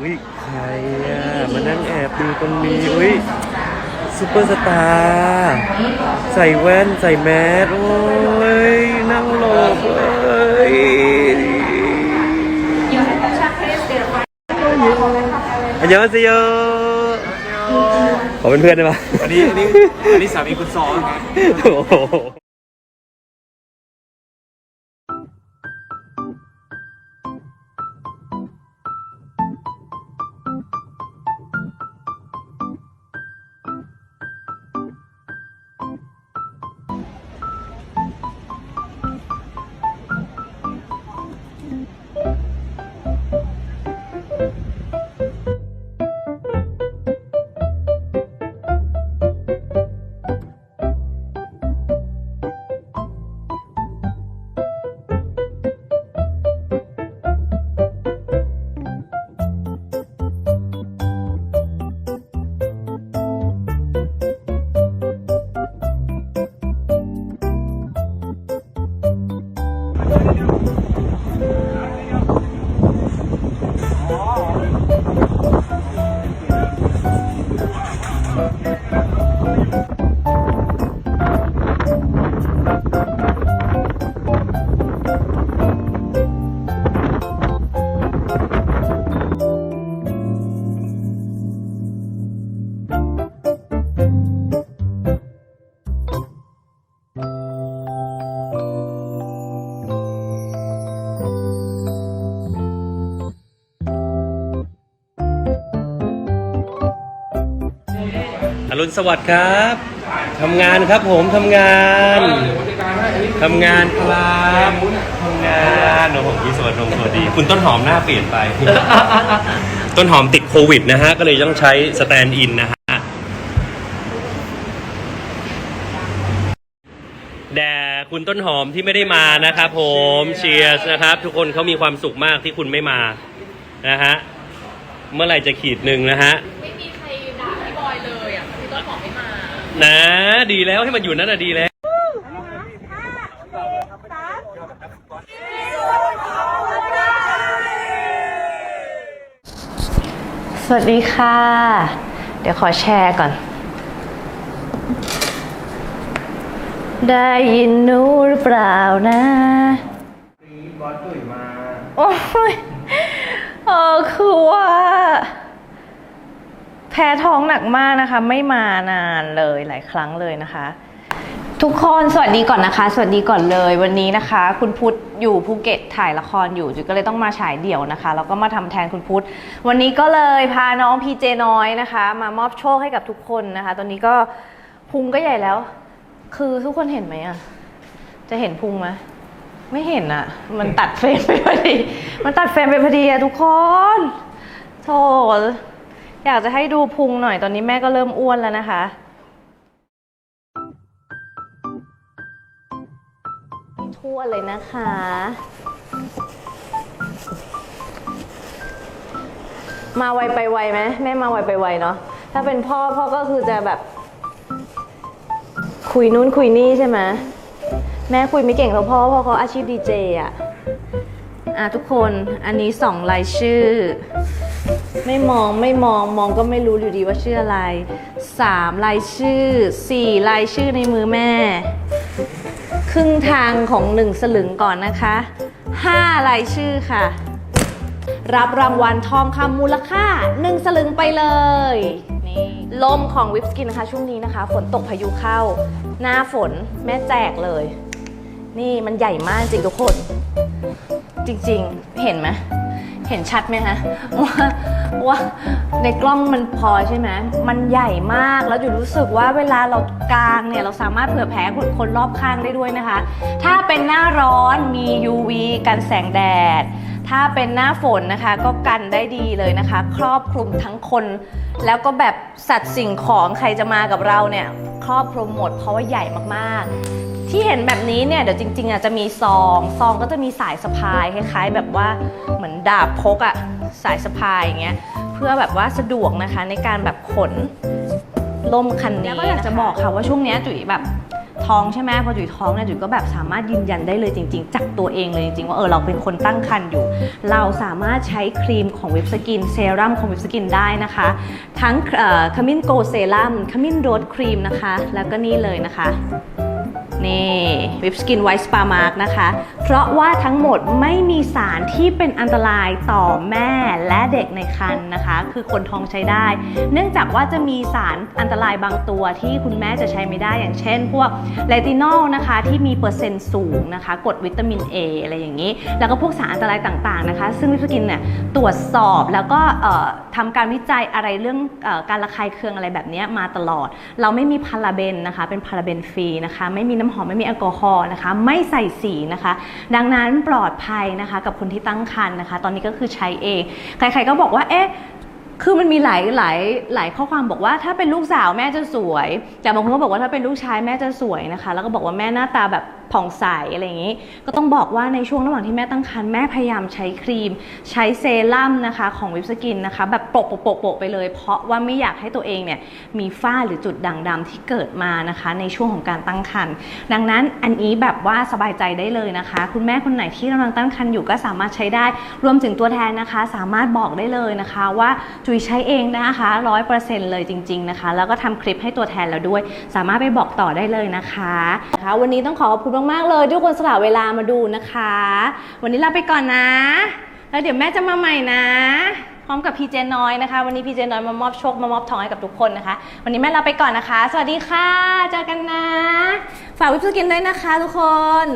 อุ้ยใครอะมานั่งแอบดูตรงนี้อุ้ยซูเปอร์สตาร์ใส่แว่นใส่แมสโอ้ยนั่งหลบเอ้ยอันยองเซโยขอเป็นเพื่อนได้ปะอันนี้อันนี้อันนี้สามีคุณซอครับ โอ้โห รุณสวัสดิ์ครับทำงานครับผมทำงานทำงานครับทำงานโอ้โหพี่สวัสดีสวัสดี คุณต้นหอมหน้าเปลี่ยนไป ต้นหอมติดโควิดนะฮะ ก็เลยต้องใช้สแตนด์อินนะฮะ แด่คุณต้นหอมที่ไม่ได้มานะครับผมเชียร์นะครับ ทุกคนเขามีความสุขมากที่คุณไม่มานะฮะ เมื่อไหร่จะขีดหนึ่งนะฮะ นหอมไม่มานะดีแล้วให้มันอยู่นั่นน่ะดีแล้วสวัสดีค่ะ เดี๋ยวขอแชร์ก่อน ได้ยินหนูหรือเปล่านะบอสตุ๋ยมา โอ้ยเออคือว่าแพ้ท้องหนักมากนะคะ ไม่มานานเลยหลายครั้งเลยนะคะ ทุกคนสวัสดีก่อนนะคะ สวัสดีก่อนเลย วันนี้นะคะ คุณพุทธอยู่ภูเก็ตถ่ายละครอยู่จุก็เลยต้องมาฉายเดี่ยวนะคะแล้วก็มาทำแทนคุณพุทธวันนี้ก็เลยพาน้องพีเจน้อยนะคะ มามอบโชคให้กับทุกคนนะคะ ตอนนี้ก็พุงก็ใหญ่แล้ว คือทุกคนเห็นไหมอะจะเห็นพุงไหมไม่เห็นอะมันตัดเฟรมไปพอดี มันตัดเฟรมไปพอดีอะทุกคนโธ่ อยากจะให้ดูพุงหน่อยตอนนี้แม่ก็เริ่มอ้วนแล้วนะคะ ทั่วเลยนะคะ มาไวไปไวไหมแม่มาไวไปไวเนาะถ้าเป็นพ่อพ่อก็คือจะแบบ คุยนู้นคุยนี่ใช่ไหมแม่คุยไม่เก่งเท่าพ่อพราะเขาอาชีพดีเจอะอะทุกคนอันนี้สองรายชื่อ ไม่มองไม่มองมองก็ไม่รู้อยู่ดีว่าชื่ออะไรสามรายชื่อสี่รายชื่อในมือแม่ ครึ่งทางของหนึ่งสลึงก่อนนะคะห้ารายชื่อค่ะ รับรางวัลทองคำมูลค่าหนึ่งสลึงไปเลยนี่ลมของวิปสกินนะคะ ช่วงนี้นะคะ ฝนตกพายุเข้า หน้าฝนแม่แจกเลย นี่มันใหญ่มากจริงทุกคน จริง ๆ เห็นไหม เห็นชัดไหมฮะว่าว่าในกล้องมันพอใช่ไหมมันใหญ่มากแล้วอยู่รู้สึกว่าเวลาเรากลางเนี่ยเราสามารถเผื่อแผ่คนคนรอบข้างได้ด้วยนะคะ ถ้าเป็นหน้าร้อนมี UV กันแสงแดด ถ้าเป็นหน้าฝนนะคะ ก็กันได้ดีเลยนะคะ ครอบคลุมทั้งคน แล้วก็แบบสัตว์สิ่งของใครจะมากับเราเนี่ยครอบคลุมหมดเพราะว่าใหญ่มากๆ ที่เห็นแบบนี้เนี่ยเดี๋ยวจริงๆอะจะมีซองซองก็จะมีสายสะพายคล้ายๆ แบบว่าเหมือนดาบพกอะสายสะพายอย่างเงี้ยเพื่อแบบว่าสะดวกนะคะในการแบบขนล่มคันนี้แล้วก็อยากจะบอกค่ะว่าช่วงเนี้ยจุ๋ยแบบ ท้องใช่ไหมพอจุ๋ยท้องเนี่ยจุ๋ยก็แบบสามารถยืนยันได้เลยจริง ๆ จากตัวเองเลยจริงๆ ว่าเออเราเป็นคนตั้งครรภ์อยู่ เราสามารถใช้ครีมของวิบสกินเซรั่มของวิบสกินได้นะคะ ทั้งขมิ้นโกเซรั่มขมิ้นโรสครีมนะคะ แล้วก็นี่เลยนะคะนี่วิปสกินไวท์สปามาร์กนะคะ เพราะว่าทั้งหมดไม่มีสารที่เป็นอันตรายต่อแม่และเด็กในครรภ์นะคะ คือคนท้องใช้ได้ เนื่องจากว่าจะมีสารอันตรายบางตัวที่คุณแม่จะใช้ไม่ได้อย่างเช่น พวกเลตินอลนะคะที่มีเปอร์เซ็นต์สูงนะคะกรดวิตามิน A อะไรอย่างนี้ แล้วก็พวกสารอันตรายต่างๆนะคะ ซึ่งวิปสกินเนี่ยตรวจสอบแล้วก็ทำการวิจัยอะไรเรื่องอการระคายเคืองอะไรแบบนี้มาตลอด เราไม่มีพาราเบนนะคะเป็นพาราเบนฟรีนะคะไม่มีน้ำหอมไม่มีแอลกอฮอล์นะคะไม่ใส่สีนะคะดังนั้นปลอดภัยนะคะกับคนที่ตั้งครรภ์นะคะ ตอนนี้ก็คือใช้เอง ใครๆก็บอกว่าเอ๊ะคือมันมีหลายหลายหลายข้อความบอกว่าถ้าเป็นลูกสาวแม่จะสวย แต่บางคนก็บอกว่าถ้าเป็นลูกชายแม่จะสวยนะคะ แล้วก็บอกว่าแม่หน้าตาแบบ ผ่องใสอะไรอย่างนี้ ก็ต้องบอกว่าในช่วงระหว่างที่แม่ตั้งครรภ์แม่พยายามใช้ครีม ใช้เซรั่มนะคะของวิปสกินนะคะ แบบโปะโปะโปะไปเลย เพราะว่าไม่อยากให้ตัวเองเนี่ยมีฝ้าหรือจุดด่างดำที่เกิดมานะคะ ในช่วงของการตั้งครรภ์ดังนั้นอันนี้แบบว่าสบายใจได้เลยนะคะ คุณแม่คนไหนที่กำลังตั้งครรภ์อยู่ก็สามารถใช้ได้ รวมถึงตัวแทนนะคะ สามารถบอกได้เลยนะคะ ว่าจุยใช้เองนะคะร้อยเปอร์เซ็นต์เลยจริง ๆนะคะ แล้วก็ทำคลิปให้ตัวแทนเราด้วย สามารถไปบอกต่อได้เลยนะคะนะคะ วันนี้ต้องขอขอบคุณมากๆเลยทุกคนสละเวลามาดูนะคะ วันนี้ลาไปก่อนนะ แล้วเดี๋ยวแม่จะมาใหม่นะ พร้อมกับพีเจน้อยนะคะ วันนี้พีเจน้อยมามอบโชคมามอบทองให้กับทุกคนนะคะ วันนี้แม่ลาไปก่อนนะคะ สวัสดีค่ะ เจอกันนะ ฝากวิปสกินด้วยนะคะ ทุกคน